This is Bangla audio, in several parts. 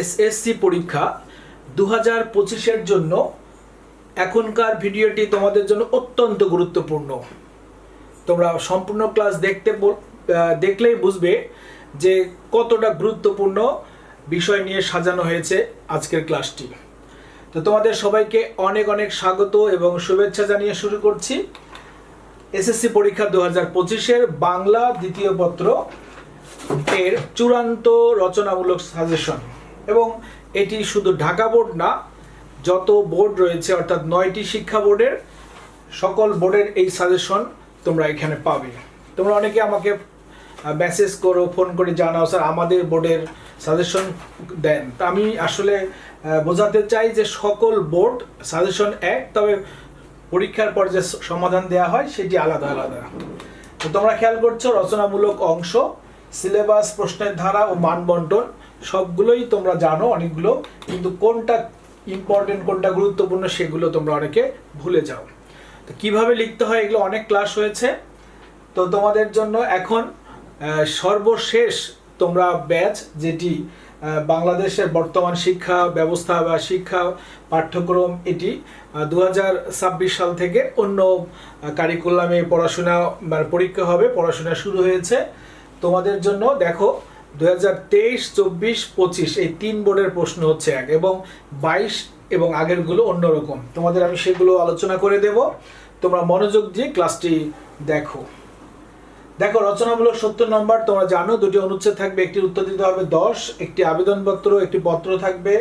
এসএসসি পরীক্ষা দু হাজার পঁচিশের জন্য এখনকার ভিডিওটি তোমাদের জন্য অত্যন্ত গুরুত্বপূর্ণ। তোমরা সম্পূর্ণ ক্লাস দেখতে দেখলেই বুঝবে যে কতটা গুরুত্বপূর্ণ বিষয় নিয়ে সাজানো হয়েছে আজকের ক্লাসটি। তো তোমাদের সবাইকে অনেক অনেক স্বাগত এবং শুভেচ্ছা জানিয়ে শুরু করছি। এসএসসি পরীক্ষা দু হাজার পঁচিশের বাংলা দ্বিতীয় পত্র এর চূড়ান্ত রচনামূলক সাজেশন। এবং এটি শুধু ঢাকা বোর্ড না, যত বোর্ড রয়েছে, অর্থাৎ নয়টি শিক্ষা বোর্ডের, সকল বোর্ডের এই সাজেশন তোমরা এখানে পাবে। তোমরা অনেকে আমাকে মেসেজ করো ফোন করে জানাও, স্যার, আমাদের বোর্ডের সাজেশন দেন। তা আমি আসলে বোঝাতে চাই যে সকল বোর্ড সাজেশন এক, তবে পরীক্ষার পর যে সমাধান দেওয়া হয়, সেটি আলাদা আলাদা। তো তোমরা খেয়াল করছ, রচনামূলক অংশ, সিলেবাস, প্রশ্নের ধারা ও মানবন্টন সবগুলোই তোমরা জানো অনেকগুলো, কিন্তু কোনটা ইম্পর্টেন্ট কোনটা গুরুত্বপূর্ণ সেগুলো তোমরা অনেকে ভুলে যাও। তো কীভাবে লিখতে হয় এগুলো অনেক ক্লাস হয়েছে। তো তোমাদের জন্য এখন সর্বশেষ তোমরা ব্যাচ যেটি বাংলাদেশের বর্তমান শিক্ষা ব্যবস্থা বা শিক্ষা পাঠ্যক্রম এটি দু হাজার ছাব্বিশ সাল থেকে অন্য কারিকুলামে পড়াশোনা মানে পরীক্ষা হবে, পড়াশোনা শুরু হয়েছে। তোমাদের জন্য দেখো দু হাজার তেইশ, চব্বিশ, পঁচিশ এই তিন বোর্ডের প্রশ্ন হচ্ছে এক এবং বাইশ এবং আগেরগুলো অন্যরকম। তোমাদের আমি সেগুলো আলোচনা করে দেব। তোমরা মনোযোগ দিয়ে ক্লাসটি দেখো। দেখো, রচনামূলক সত্তর নম্বর, তোমরা জানো দুটি অনুচ্ছেদ থাকবে একটি উত্তর দিতে হবে দশ, একটি আবেদনপত্র, একটি পত্র থাকবে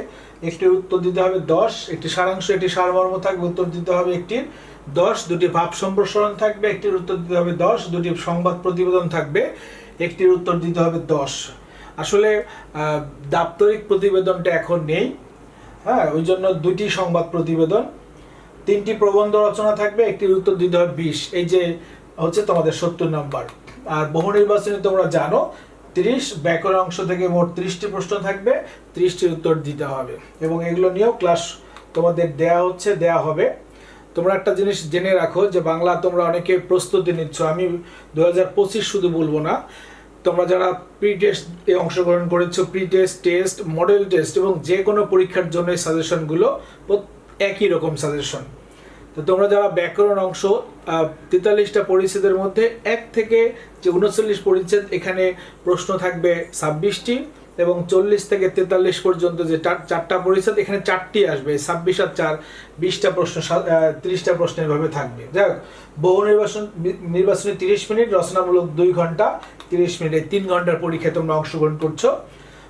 একটি উত্তর দিতে হবে দশ, একটি সারাংশ, একটি সারমর্ম থাকবে, উত্তর দিতে হবে একটির দশ, দুটি ভাব সম্প্রসারণ থাকবে, একটির উত্তর দিতে হবে দশ, দুটি সংবাদ প্রতিবেদন থাকবে, একটির উত্তর দিতে হবে দশ। আসলে দাপ্তরিক প্রতিবেদনটা এখন নেই। হ্যাঁ ওই জন্য দুটি সংবাদ প্রতিবেদন, তিনটি প্রবন্ধ রচনা থাকবে, একটির উত্তর দিতে হবে বিশ। এই যে হচ্ছে তোমাদের সত্তর নম্বর। আর বহু নির্বাচনে তোমরা জানো, তিরিশ, ব্যাকরণ অংশ থেকে মোট ত্রিশটি প্রশ্ন থাকবে, ত্রিশটির উত্তর দিতে হবে। এবং এগুলো নিয়েও ক্লাস তোমাদের দেয়া হচ্ছে, দেয়া হবে। তোমরা একটা জিনিস জেনে রাখো যে বাংলা তোমরা অনেকে প্রস্তুতি নিচ্ছ। আমি দু হাজার পঁচিশ শুধু বলব না তোমরা যারা প্রি টেস্ট এ অংশগ্রহণ করেছ pre test test model test এবং যে কোনো পরীক্ষার জন্য সাজেশনগুলো একই রকম সাজেশন তো তোমরা যারা ব্যাকরণ অংশ তেতাল্লিশটা পরিচ্ছেদের মধ্যে এক থেকে যে উনচল্লিশ পরিচ্ছেদ এখানে প্রশ্ন থাকবে ছাব্বিশটি এবং চল্লিশ থেকে তেতাল্লিশ পর্যন্ত যে চার- চারটা পরিচ্ছেদ এখানে চারটি আসবে ছাব্বিশ আর চার বিশটা প্রশ্ন তিরিশটা প্রশ্ন এভাবে থাকবে। যাই হোক, বহু নির্বাচন নির্বাচনে তিরিশ মিনিট রচনামূলক দুই ঘণ্টা তিরিশ মিনিট, তিন ঘণ্টার পরীক্ষায় তোমরা অংশগ্রহণ করছ।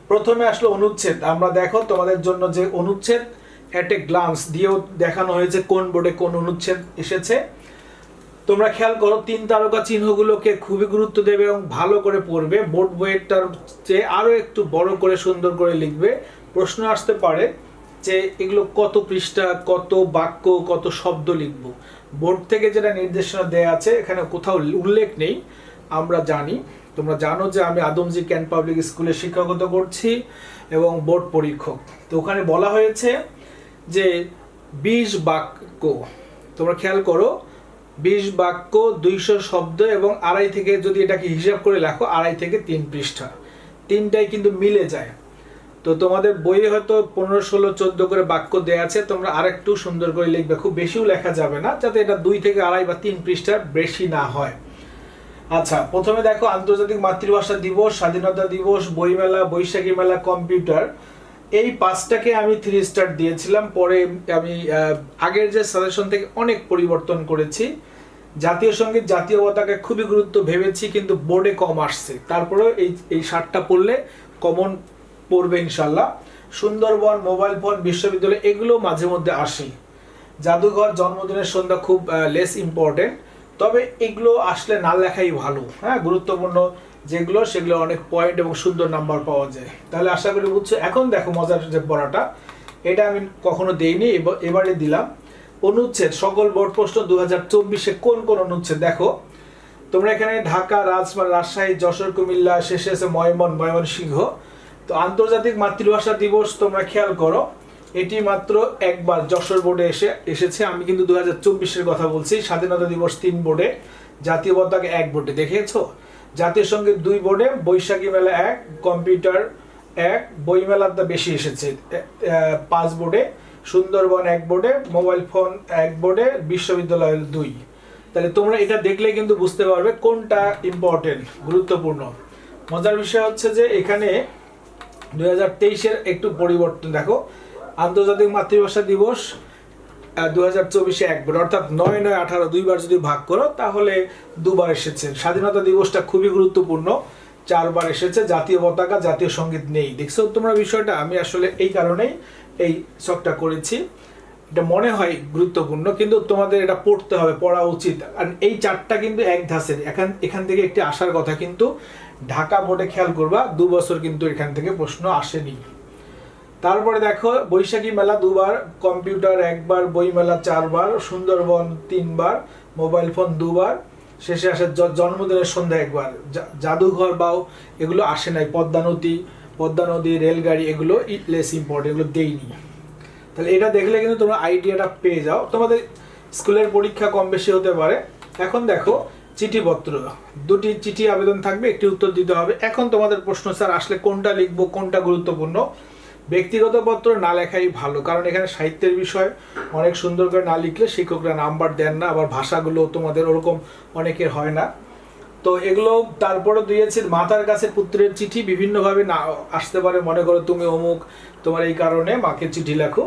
প্রথমে আসলো অনুচ্ছেদ। আমরা দেখো তোমাদের জন্য যে অনুচ্ছেদ অ্যাট এ গ্লান্স দিয়েও দেখানো হয়েছে কোন বোর্ডে কোন অনুচ্ছেদ এসেছে। তোমরা খেয়াল করো, তিন তারকা চিহ্নগুলোকে খুবই গুরুত্ব দেবে এবং ভালো করে পড়বে। বোর্ড বইয়েরটার চেয়ে আরও একটু বড় করে সুন্দর করে লিখবে। প্রশ্ন আসতে পারে যে এগুলো কত পৃষ্ঠা, কত বাক্য, কত শব্দ লিখব। বোর্ড থেকে যেটা নির্দেশনা দেয়া আছে, এখানে কোথাও উল্লেখ নেই, আমরা জানি। তোমরা জানো যে আমি আদমজি ক্যান পাবলিক স্কুলে শিক্ষকতা করছি এবং বোর্ড পরীক্ষক। তো ওখানে বলা হয়েছে যে বিশ বাক্য, তোমরা খেয়াল করো, বিশ বাক্য, দুইশো শব্দ এবং আড়াই থেকে যদি এটাকে হিসাব করে লেখো, আড়াই থেকে তিন পৃষ্ঠা। তিনটাই কিন্তু মিলে যায়। তো তোমাদের বইয়ে হয়তো পনেরো, ষোলো, চোদ্দ করে বাক্য দেওয়া আছে, তোমরা আরেকটু সুন্দর করে লিখবে, খুব বেশিও লেখা যাবে না, যাতে এটা দুই থেকে আড়াই বা তিন পৃষ্ঠার বেশি না হয়। আচ্ছা প্রথমে দেখো আন্তর্জাতিক মাতৃভাষা দিবস, স্বাধীনতা দিবস, বইমেলা, বৈশাখী মেলা, কম্পিউটার। এই পাঁচটাকে আমি থ্রি স্টার দিয়েছিলাম, পরে আমি আগের যে সাজেশন থেকে অনেক পরিবর্তন করেছি। জাতীয় সংগীত, জাতীয় পতাকা খুবই গুরুত্ব ভেবেছি, কিন্তু বোর্ডে কম আসছে। তারপরেও এই এই সাতটা পড়লে কমন পড়বে ইনশাল্লাহ সুন্দরবন মোবাইল ফোন বিশ্ববিদ্যালয়, এগুলো মাঝে মধ্যে আসে জাদুঘর, জন্মদিনের সন্ধ্যা খুব লেস ইম্পর্টেন্ট তবে এগুলো আসলে না লেখাই ভালো হ্যাঁ? গুরুত্বপূর্ণ যেগুলো, সেগুলো অনেক পয়েন্ট এবং সুন্দর নাম্বার পাওয়া যায়। তাহলে আশা করি বুঝছ, এখন দেখো মজার যে পড়াটা, এটা আমি কখনো দেইনি এবার- দিলাম। অনুচ্ছেদ, সকল বোর্ড প্রশ্ন দু হাজার চব্বিশে কোন কোন অনুচ্ছেদ? দেখো, তোমরা এখানে ঢাকা, রাজমা, রাজশাহী, যশোর, কুমিল্লা, শেষে আছে ময়মন ময়মনসিংহ। তো আন্তর্জাতিক মাতৃভাষা দিবস তোমরা খেয়াল করো এটি মাত্র একবার যশোর বোর্ডে এসে, এসেছে। আমি কিন্তু দু হাজার চব্বিশের কথা বলছি। স্বাধীনতা দিবস তিন বোর্ডে, জাতীয় পতাকা এক বোর্ডে। দেখেছ? জাতীয় সংগীত দুই বোর্ডে, বৈশাখী মেলা এক, কম্পিউটার এক বইমেলার দা বেশি এসেছে। পাঁচ বোর্ডে, সুন্দরবন এক বোর্ডে, মোবাইল ফোন এক বোর্ডে বিশ্ববিদ্যালয়ের দুই। তাহলে তোমরা এটা দেখলে কিন্তু বুঝতে পারবে কোনটা ইম্পর্টেন্ট গুরুত্বপূর্ণ। মজার বিষয় হচ্ছে যে এখানে দুই হাজার তেইশের একটু পরিবর্তন। দেখো আন্তর্জাতিক মাতৃভাষা দিবস দু হাজার চব্বিশে একবার অর্থাৎ নয় নয় আঠারো দুইবার যদি ভাগ করো, তাহলে দুবার এসেছে। স্বাধীনতা দিবসটা খুবই গুরুত্বপূর্ণ। চারবার এসেছে, জাতীয় পতাকা, জাতীয় সংগীত নেই। দেখছ তোমরা বিষয়টা? আমি আসলে এই কারণেই এই শখটা করেছি। এটা মনে হয় গুরুত্বপূর্ণ, কিন্তু তোমাদের এটা পড়তে হবে, পড়া উচিত। আর এই চারটা কিন্তু এক ধাসের এখান এখান থেকে একটি আসার কথা, কিন্তু ঢাকা বোর্ডে খেয়াল করবা, দু বছর কিন্তু এখান থেকে প্রশ্ন আসেনি। তারপরে দেখো, বৈশাখী মেলা দুবার, কম্পিউটার একবার, বই মেলা চারবার, সুন্দরবন তিনবার, মোবাইল ফোন দুবার, শেষে আসে জন্মদিনের সন্ধ্যা একবার। জাদুঘর বাও, এগুলো আসে নাই, পদ্মা নদী পদ্মা নদী, রেলগাড়ি, এগুলো লেস ইম্পর্টেন্ট এগুলো দেইনি তাহলে এটা দেখলে কিন্তু তোমরা আইডিয়াটা পেয়ে যাও। তোমাদের স্কুলের পরীক্ষা কম বেশি হতে পারে। এখন দেখো, চিঠিপত্র। দুটি চিঠি আবেদন থাকবে, একটি উত্তর দিতে হবে। এখন তোমাদের প্রশ্ন, স্যার, আসলে কোনটা লিখব, কোনটা গুরুত্বপূর্ণ? ব্যক্তিগত পত্র না লেখাই ভালো, কারণ এখানে সাহিত্যের বিষয়, অনেক সুন্দর করে না লিখলে শিক্ষকরা নাম্বার দেন না, আবার ভাষাগুলো তোমাদের ওরকম অনেকের হয় না। তো এগুলো তারপরে দিয়েছে মাতার কাছে পুত্রের চিঠি বিভিন্নভাবে না আসতে পারে, মনে করো তুমি অমুক, তোমার এই কারণে মাকে চিঠি লেখো।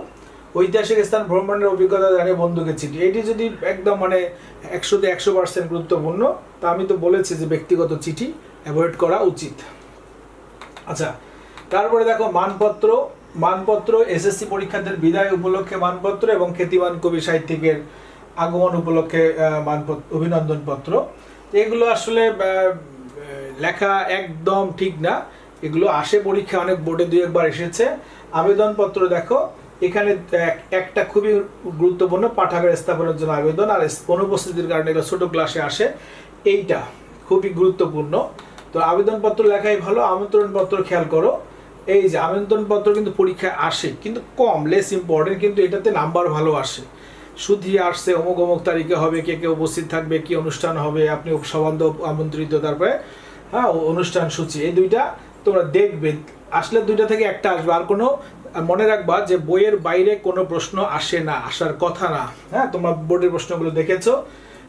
ঐতিহাসিক স্থান ভ্রমণের অভিজ্ঞতা জানিয়ে বন্ধুকে চিঠি। এটি যদি একদম মানে একশোতে একশো পার্সেন্ট গুরুত্বপূর্ণ, তা আমি তো বলেছি যে ব্যক্তিগত চিঠি অ্যাভয়েড করা উচিত। আচ্ছা তারপরে দেখো মানপত্র মানপত্র এসএসসি পরীক্ষার্থীর বিদায় উপলক্ষে মানপত্র এবং খ্যাতিমান কবি সাহিত্যিকের আগমন উপলক্ষে মানপত্র, অভিনন্দন পত্র। এগুলো আসলে লেখা একদম ঠিক না। এগুলো আসে পরীক্ষা অনেক বোর্ডে দুই একবার এসেছে। আবেদনপত্র দেখো, এখানে একটা খুবই গুরুত্বপূর্ণ পাঠাগার স্থাপনের জন্য আবেদন, আর অনুপস্থিতির কারণে এগুলো ছোটো ক্লাসে আসে। এইটা খুবই গুরুত্বপূর্ণ। তো আবেদনপত্র লেখাই ভালো, আমন্ত্রণপত্র খেয়াল করো। এই যে আবেদনপত্র কিন্তু পরীক্ষায় আসে, কিন্তু কম লেস ইম্পর্টেন্ট কিন্তু এটাতে নাম্বার ভালো আসে। শুধু আসছে, অমুক অমুক তারিখে হবে, কে কে উপস্থিত থাকবে, কি অনুষ্ঠান হবে, আপনি সবান্ধব আমন্ত্রিত, তারপরে হ্যাঁ অনুষ্ঠান সূচি, এই দুইটা তোমরা দেখবে। আসলে দুইটা থেকে একটা আসবে, আর কোনো, মনে রাখবা যে বইয়ের বাইরে কোনো প্রশ্ন আসে না, আসার কথা না। হ্যাঁ তোমরা বোর্ডের প্রশ্নগুলো দেখেছ।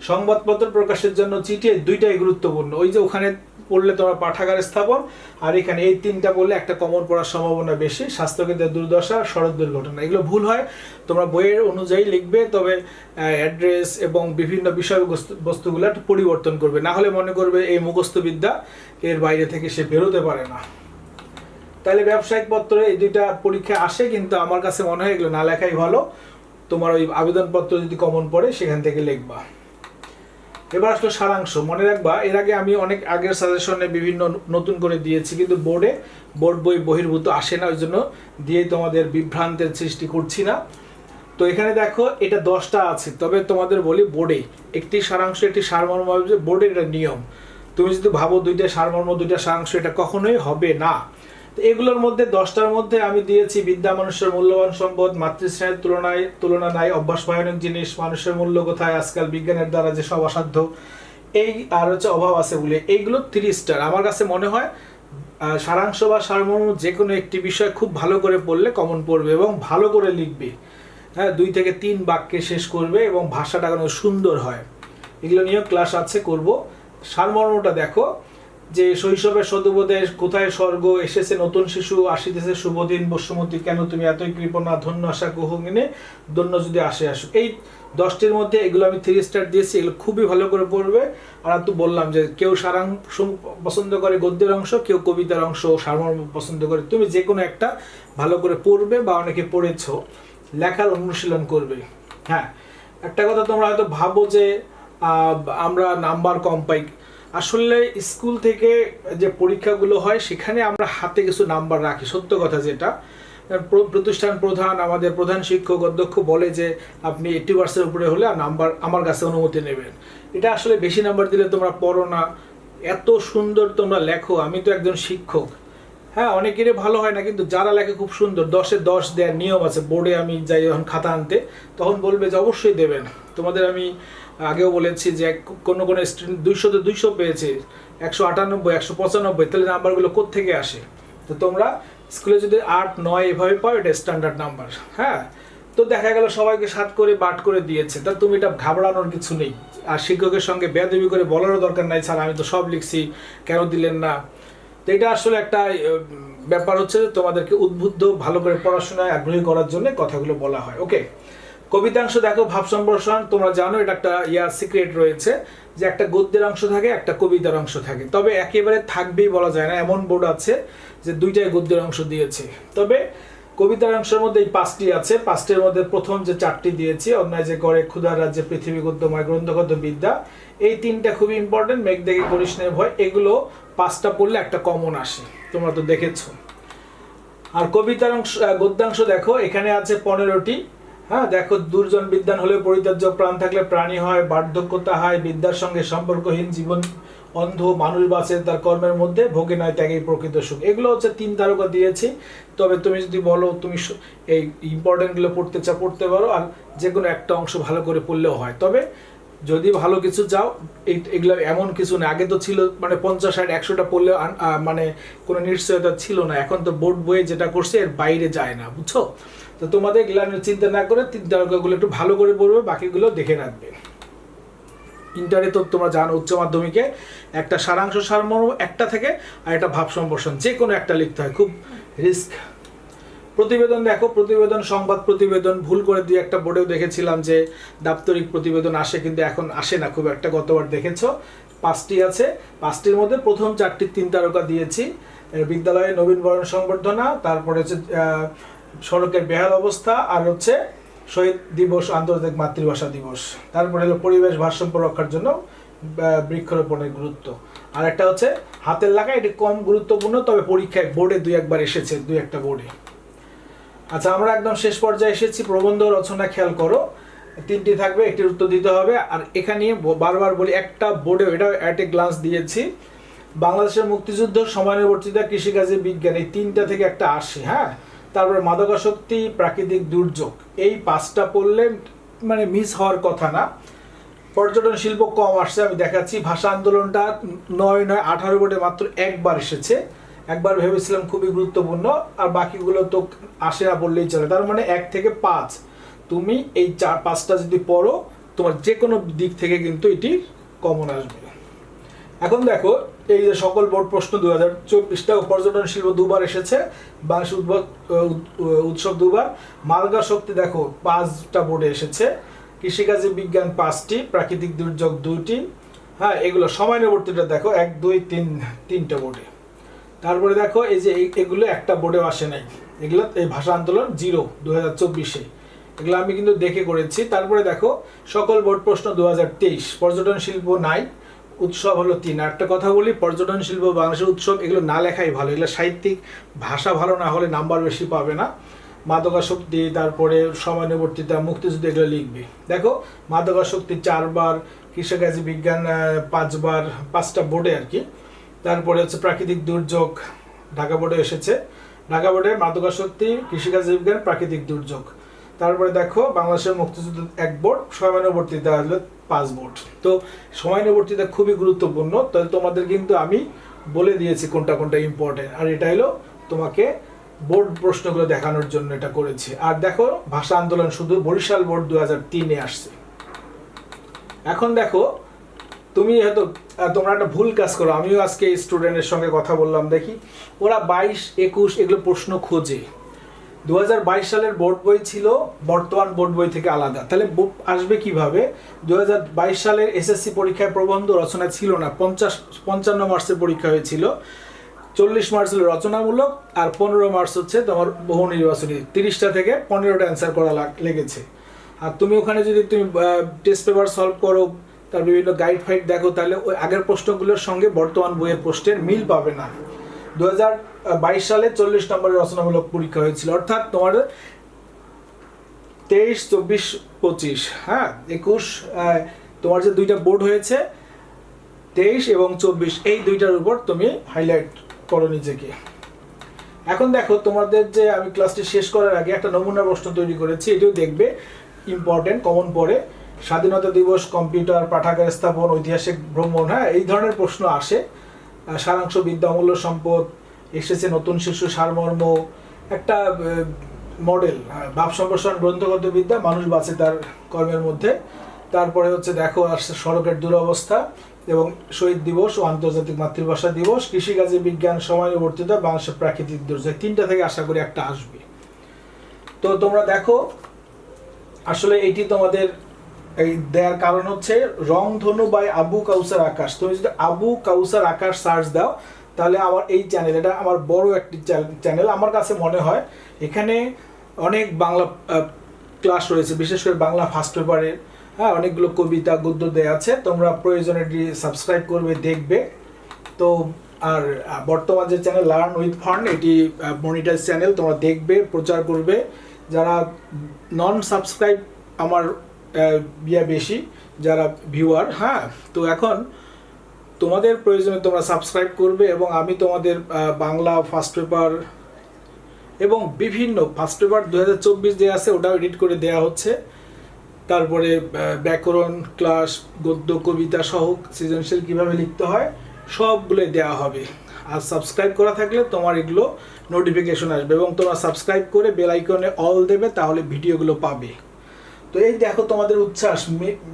সংবাদপত্র প্রকাশের জন্য চিঠি দুইটাই গুরুত্বপূর্ণ। ওই যে ওখানে পড়লে তোমার পাঠাগার স্থাপন, আর এখানে এই তিনটা বললে একটা কমন পড়ার সম্ভাবনা বেশি। স্বাস্থ্যকেন্দ্রের দুর্দশা, সড়ক দুর্ঘটনা, এগুলো ভুল হয়। তোমরা বইয়ের অনুযায়ী লিখবে, তবে অ্যাড্রেস এবং বিভিন্ন বিষয় বস্তুগুলো একটু পরিবর্তন করবে। না হলে মনে করবে এই মুখস্থ বিদ্যা এর বাইরে থেকে সে বেরোতে পারে না। তাহলে ব্যবসায়িক পত্র এই দুইটা পরীক্ষা আসে, কিন্তু আমার কাছে মনে হয় এগুলো না লেখাই ভালো। তোমার ওই আবেদনপত্র যদি কমন পড়ে, সেখান থেকে লিখবা। এবার আসলে সারাংশ। মনে রাখবা, এর আগে আমি অনেক আগের সাজেশনে বিভিন্ন নতুন করে দিয়েছি, কিন্তু বোর্ডে বোর্ড বই বহির্ভূত আসে না ওই জন্য দিয়ে তোমাদের বিভ্রান্তের সৃষ্টি করছি না। তো এখানে দেখো, এটা দশটা আছে, তবে তোমাদের বলি বোর্ডে একটি সারাংশ, একটি সারমর্ম বোর্ডের এটা নিয়ম। তুমি যদি ভাবো দুইটা সারমর্ম, দুইটা সারাংশ, এটা কখনোই হবে না। এগুলোর মধ্যে দশটার মধ্যে আমি দিয়েছি বিদ্যা মানুষের মূল্যবান সম্পদ, মাতৃস্নেহের তুলনায় তুলনা নাই অভ্যাস ভয়ানক জিনিস, মানুষের মূল্য কোথায়, আজকাল বিজ্ঞানের দ্বারা যে সব অসাধ্য। এই আর হচ্ছে অভাব আছে বলে। এইগুলো থ্রি স্টার আমার কাছে মনে হয় সারাংশ বা সারমর্ম যে কোনো একটি বিষয় খুব ভালো করে পড়লে কমন পড়বে এবং ভালো করে লিখবে। হ্যাঁ দুই থেকে তিন বাক্যে শেষ করবে এবং ভাষাটা যেন সুন্দর হয়। এগুলো নিয়েও ক্লাস আছে, করব। সারমর্মটা দেখো। যে শৈশবের সদুপদেশ কোথায় স্বর্গ, এসেছে নতুন শিশু, আসিতেছে শুভদিন, বসুমতী, কেন তুমি এতই কৃপণা, ধন্য আশা কুহঙ্গিনে ধন্য যদি আসে আসুক এই দশটির মধ্যে এগুলো আমি থ্রি স্টার দিয়েছি, এগুলো খুবই ভালো করে পড়বে। আর তো বললাম যে কেউ সারাংশ পছন্দ করে গদ্যের অংশ, কেউ কবিতার অংশ সারমর্ম পছন্দ করে। তুমি যে কোনো একটা ভালো করে পড়বে বা অনেকে পড়েছো, লেখার অনুশীলন করবে। হ্যাঁ একটা কথা তোমরা হয়তো ভাবো যে আমরা নাম্বার কম পাই। আসলে স্কুল থেকে যে পরীক্ষাগুলো হয়, সেখানে আমরা হাতে কিছু নাম্বার রাখি। সত্য কথা যেটা। প্রতিষ্ঠান প্রধান, আমাদের প্রধান শিক্ষক অধ্যক্ষ বলে যে, আপনি এইটি পার্সেন্ট উপরে হলে নাম্বার আমার কাছে অনুমতি নেবেন। এটা আসলে বেশি নাম্বার দিলে তোমরা পড়ো না। এত সুন্দর তোমরা লেখো। আমি তো একজন শিক্ষক। হ্যাঁ অনেকেরই ভালো হয় না, কিন্তু যারা লেখে খুব সুন্দর, দশে দশ দেওয়ার নিয়ম আছে, বোর্ডে আমি যাই যখন খাতা আনতে, তখন বলবে যে, অবশ্যই দেবেন। তোমাদের আমি আগেও বলেছি যে কোনো কোনো স্টুডেন্ট দুইশোতে দুইশো পেয়েছে, একশো আটানব্বই, একশো পঁচানব্বই, তাহলে নাম্বারগুলো কোত্থেকে আসে? তো তোমরা স্কুলে যদি আট, নয় এভাবে পাও, এটা স্ট্যান্ডার্ড নাম্বার হ্যাঁ? তো দেখা গেল সবাইকে সাত করে বাট করে দিয়েছে। তা তুমি এটা ঘাবড়ানোর কিছু নেই। আর শিক্ষকের সঙ্গে বেয়াদবি করে বলারও দরকার নাই, স্যার, আমি তো সব লিখছি, কেন দিলেন না? তো এটা আসলে একটা ব্যাপার হচ্ছে তোমাদেরকে উদ্বুদ্ধ, ভালো করে পড়াশোনায় আগ্রহী করার জন্য কথাগুলো বলা হয়, ওকে? কবিতাংশ দেখো, ভাব সম্প্রসারণ, তোমরা জানো এটা একটা ইয়া সিক্রেট রয়েছে যে একটা গদ্যের অংশ থাকে, একটা কবিতার অংশ থাকে। তবে একেবারে থাকবেই বলা যায় না, এমন বোর্ড আছে যে দুইটাই গদ্যের অংশ দিয়েছে। তবে কবিতার অংশের মধ্যে এই পাঁচটি আছে। পাঁচটির মধ্যে প্রথম যে চারটি দিয়েছি, অন্যায় যে গড়ে ক্ষুধার রাজ্যে পৃথিবী গদ্যময় গ্রন্থগত বিদ্যা, এই তিনটা খুবই ইম্পর্টেন্ট মেঘ দেখে করিস ভয়, এগুলো পাঁচটা পড়লে একটা কমন আসে। তোমরা তো দেখেছ। আর কবিতার অংশ গদ্যাংশ দেখো, এখানে আছে পনেরোটি। হ্যাঁ দেখো, দুর্জন বিদ্যান হলে পরিত্যাজ্য প্রাণ থাকলে প্রাণী হয়, বার্ধক্যতা হয়, বিদ্যার সঙ্গে সম্পর্কহীন জীবন, অন্ধ মানুষ বাঁচে তার কর্মের মধ্যে, ভোগে নয় ত্যাগেই প্রকৃত সুখ। এগুলো হচ্ছে তিন তারকা দিয়েছি। তবে তুমি যদি বলো, তুমি এই ইম্পর্টেন্টগুলো পড়তে চাও পড়তে পারো, আর যে কোনো একটা অংশ ভালো করে পড়লেও হয়। তবে যদি ভালো কিছু চাও এগুলো এমন কিছু না। আগে তো ছিল মানে পঞ্চাশ ষাট, একশোটা পড়লেও আন- মানে কোনো নিশ্চয়তা ছিল না। এখন তো বোর্ড বইয়ে যেটা করছে, এর বাইরে যায় না, বুঝছ? তো তোমাদের এগুলো চিন্তা না করে তিন তারকাগুলো একটু ভালো করে পড়বে, বাকিগুলো দেখে রাখবে। ইন্টারে তো তোমরা জানো উচ্চ মাধ্যমিকে একটা সারাংশ সারমর্ম একটা থেকে আর একটা ভাব সম্প্রসারণ, যে কোনো একটা লিখতে হয়, খুব রিস্ক প্রতিবেদন দেখো, প্রতিবেদন, সংবাদ প্রতিবেদন, ভুল করে দিয়ে একটা বোর্ডেও দেখেছিলাম যে দাপ্তরিক প্রতিবেদন আসে কিন্তু এখন আসে না, খুব একটা গতবার দেখেছ। পাঁচটি আছে, পাঁচটির মধ্যে প্রথম চারটি তিন তারকা দিয়েছি। বিদ্যালয়ে নবীনবরণ সংবর্ধনা, তারপরে হচ্ছে সড়কের বেহাল অবস্থা আর হচ্ছে শহীদ দিবস, আন্তর্জাতিক মাতৃভাষা দিবস। তারপরে হলো পরিবেশ ভারসাম্য রক্ষার জন্য বৃক্ষরোপণের গুরুত্ব। আর একটা হচ্ছে হাতের লাগা, এটি কম গুরুত্বপূর্ণ, তবে পরীক্ষায় বোর্ডে দুই একবার এসেছে, দুই একটা বোর্ডে। আচ্ছা আমরা একদম শেষ পর্যায়ে এসেছি। প্রবন্ধ রচনা খেয়াল করো। তিনটি থাকবে, একটির উত্তর দিতে হবে। আর এখানে বারবার বলি, একটা বোর্ডে এটা অ্যাট এ গ্লান্স দিয়েছি। বাংলাদেশের মুক্তিযুদ্ধ সময়ানুবর্তিতা কৃষিকাজে বিজ্ঞান, এই তিনটা থেকে একটা আসে হ্যাঁ? তারপরে মাদকাসক্তি, প্রাকৃতিক দুর্যোগ, এই পাঁচটা পড়লে মানে মিস হওয়ার কথা না। পর্যটন শিল্প কম আসছে, আমি দেখাচ্ছি। ভাষা আন্দোলনটা নয় নয় আঠারো বোর্ডে মাত্র একবার এসেছে। একবার ভেবেছিলাম খুবই গুরুত্বপূর্ণ, আর বাকিগুলো তো আসে না বললেই চলে। তার মানে এক থেকে পাঁচ। তুমি এই চার, পাঁচটা যদি পড়ো, তোমার যে কোনো দিক থেকে কিন্তু এটি কমন আসবে। এখন দেখো এই যে সকল বোর্ড প্রশ্ন দু হাজার চব্বিশটা পর্যটন শিল্প দুবার এসেছে উদ্ভব উৎসব দুবার। মালগা শক্তি দেখো, পাঁচটা বোর্ডে এসেছে। কৃষিকাজে বিজ্ঞান পাঁচটি, প্রাকৃতিক দুর্যোগ দুইটি। হ্যাঁ এগুলো সময়ানুবর্তীটা দেখো, এক, দুই, তিন, তিনটা বোর্ডে। তারপরে দেখো, এই যে এগুলো একটা বোর্ডেও আসে নাই। এগুলো, এই ভাষা আন্দোলন জিরো দু হাজার চব্বিশে। এগুলো আমি কিন্তু দেখে করেছি। তারপরে দেখো, সকল বোর্ড প্রশ্ন দু হাজার তেইশ পর্যটন শিল্প নাই। উৎসব হলো তিন। একটা কথা বলি, পর্যটন শিল্প, বাংলাদেশের উৎসব, এগুলো না লেখাই ভালো। এগুলো সাহিত্যিক, ভাষা ভালো না হলে নাম্বার বেশি পাবে না। মাদকাসক্তি তারপরে সময়ানুবর্তিতা মুক্তিযুদ্ধ, এগুলো লিখবে। দেখো মাদকাসক্তি চারবার, কৃষিকাজী বিজ্ঞান পাঁচবার, পাঁচটা বোর্ডে আর কি। তারপরে হচ্ছে প্রাকৃতিক দুর্যোগ, ঢাকা বোর্ডে এসেছে। ঢাকা বোর্ডে মাদকাসক্তি কৃষিকাজ বিজ্ঞান, প্রাকৃতিক দুর্যোগ। তারপরে দেখো, বাংলাদেশের মুক্তিযুদ্ধ এক বোর্ড সময়ানুবর্তিতা হলো পাঁচ বোর্ড। তো সময়ানুবর্তিতা খুবই গুরুত্বপূর্ণ। তাহলে তোমাদের কিন্তু আমি বলে দিয়েছি কোনটা কোনটা ইম্পর্টেন্ট আর এটা হলো তোমাকে বোর্ড প্রশ্নগুলো দেখানোর জন্য এটা করেছি। আর দেখো, ভাষা আন্দোলন শুধু বরিশাল বোর্ড দু হাজার তিনে আসছে। এখন দেখো, তুমি হয়তো তোমরা একটা ভুল কাজ করো। আমিও আজকে স্টুডেন্টের সঙ্গে কথা বললাম, দেখি। ওরা বাইশ, একুশ এগুলো প্রশ্ন খোঁজে। দু হাজার বাইশ সালের বোর্ড বই ছিল, বর্তমান বোর্ড বই থেকে আলাদা। তাহলে আসবে কীভাবে? দু সালের এসএসসি পরীক্ষায় প্রবন্ধ রচনা ছিল না, পঞ্চাশ, পঞ্চান্ন মার্চের পরীক্ষা হয়েছিল। চল্লিশ মার্চ হলো রচনামূলক, আর পনেরো মার্চ হচ্ছে তোমার বহু নির্বাচনী। তিরিশটা থেকে পনেরোটা অ্যান্সার করা লেগেছে। আর তুমি ওখানে যদি তুমি টেস্ট পেপার সলভ করো, তার বিভিন্ন গাইড ফাইড দেখো, তাহলে ওই আগের প্রশ্নগুলোর সঙ্গে বর্তমান বইয়ের প্রশ্নের মিল পাবে না। দুই হাজার বাইশ সালে চল্লিশ নম্বরের রচনামূলক পরীক্ষা হয়েছিল। অর্থাৎ তোমার তেইশ, চব্বিশ, পঁচিশ হ্যাঁ? একুশ তোমার যে দুইটা বোর্ড হয়েছে, তেইশ এবং চব্বিশ, এই দুইটার উপর তুমি হাইলাইট করো নিজেকে। এখন দেখো, তোমাদের যে আমি ক্লাসটি শেষ করার আগে একটা নমুনা প্রশ্ন তৈরি করেছি, এটিও দেখবে ইম্পর্টেন্ট কমন পড়ে। স্বাধীনতা দিবস কম্পিউটার পাঠাগার, স্থাপন, ঐতিহাসিক ভ্রমণ হ্যাঁ? এই ধরনের প্রশ্ন আসে। সারাংশ বিদ্যা, অমূল্য সম্পদ, এসেছে নতুন শিশু সারমর্ম, একটা মডেল ভাব সম্প্রসারণ গ্রন্থগত বিদ্যা, মানুষ বাঁচে তার কর্মের মধ্যে। তারপরে হচ্ছে দেখো, আসছে সড়কের দুরবস্থা এবং শহীদ দিবস ও আন্তর্জাতিক মাতৃভাষা দিবস, কৃষিকাজে বিজ্ঞান, সময়ানুবর্তিতা বাংলাদেশের প্রাকৃতিক দুর্যোগ। তিনটা থেকে আশা করি একটা আসবে। তো তোমরা দেখো, আসলে এটি তোমাদের এই দেওয়ার কারণ হচ্ছে রংধনু বাই আবু কাউসার আকাশ। তুমি যদি আবু কাউসার আকাশ সার্চ দাও, তাহলে আমার এই চ্যানেল এটা আমার বড় একটি চ্যানেল আমার কাছে মনে হয় এখানে অনেক বাংলা ক্লাস রয়েছে, বিশেষ করে বাংলা ফার্স্ট পেপারের হ্যাঁ অনেকগুলো কবিতা, গদ্য দেয়া আছে, তোমরা প্রয়োজনে সাবস্ক্রাইব করবে, দেখবে। তো, আর বর্তমান যে চ্যানেল লার্ন উইথ ফান্ড এটি মনিটাইজ চ্যানেল তোমরা দেখবে, প্রচার করবে। যারা নন সাবস্ক্রাইব আমার ইয়া বেশি, যারা ভিউয়ার হ্যাঁ? তো এখন তোমাদের প্রয়োজনে তোমরা সাবস্ক্রাইব করবে এবং আমি তোমাদের বাংলা ফার্স্ট পেপার এবং বিভিন্ন ফার্স্ট পেপার দু হাজার চব্বিশ যে আছে ওটাও এডিট করে দেয়া হচ্ছে। তারপরে ব্যাকরণ ক্লাস গদ্য, কবিতা সহ সৃজনশীল কীভাবে লিখতে হয় সবগুলো দেওয়া হবে। আর সাবস্ক্রাইব করা থাকলে তোমার এগুলো নোটিফিকেশন আসবে এবং তোমরা সাবস্ক্রাইব করে বেল আইকনে অল দেবে, তাহলে ভিডিওগুলো পাবে। তো এই দেখো তোমাদের উচ্ছ্বাস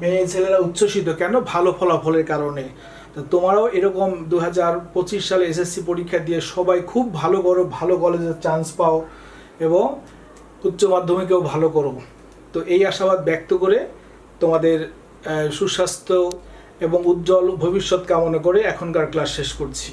মেয়ে ছেলেরা উচ্ছ্বসিত। কেন? ভালো ফলাফলের কারণে। তো তোমারও এরকম দু হাজার পঁচিশ সালে এসএসসি পরীক্ষা দিয়ে সবাই খুব ভালো করো, ভালো কলেজের চান্স পাও এবং উচ্চ মাধ্যমিকেও ভালো করো। তো এই আশাবাদ ব্যক্ত করে তোমাদের সুস্বাস্থ্য এবং উজ্জ্বল ভবিষ্যৎ কামনা করে এখনকার ক্লাস শেষ করছি।